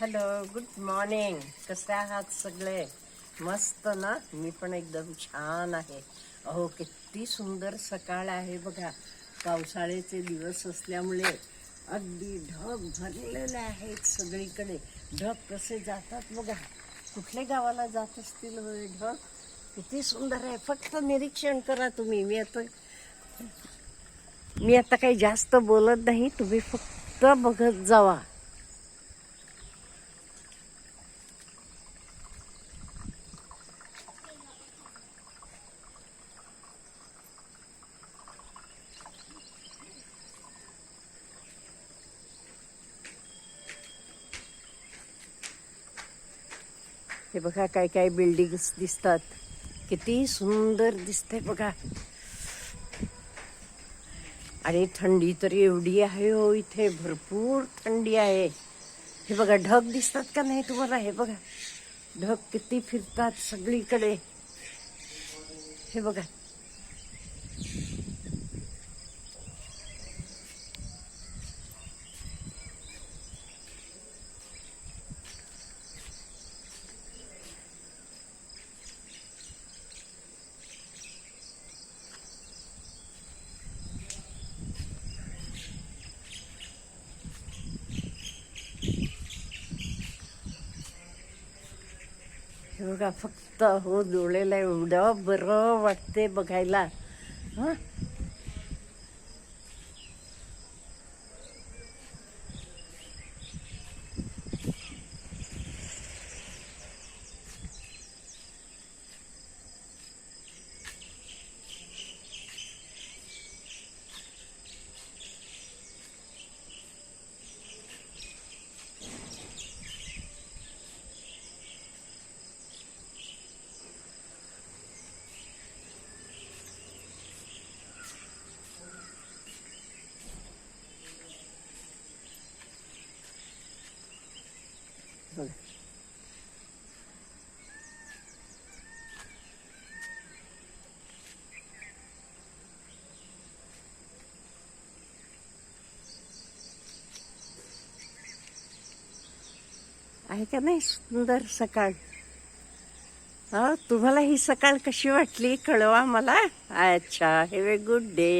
Hello good morning कसे आहात सगळे? मस्त ना? मी पण एकदम छान आहे. अहो किती सुंदर सकाळ आहे बघा. पावसाळ्याचे दिवस असल्यामुळे अगदी ढग भरलेले आहेत सगळीकडे. ढग कसे जातात बघा. कुठल्या गावाला जात असतील हो ढग? किती सुंदर आहे. फक्त निरीक्षण करा तुम्ही. मी आता मी आता काही जास्त बोलत नाही. तुम्ही फक्त बघत जावा. हे बघा काय काय बिल्डिंग्स दिसतात. किती सुंदर दिसते बघा. आणि थंडी तर एवढी आहे हो इथे. भरपूर थंडी आहे. हे बघा ढग दिसतात का नाही तुम्हाला? हे बघा. ढग किती फिरतात सगळीकडे. हे बघा. हे बघा फक्त हो डोळ्याला एवढं बरं वाटते बघायला. हां? आहे का नाही सुंदर सकाळ? हा तुम्हाला ही सकाळ कशी वाटली? कळवा मला. अच्छा हॅव ए गुड डे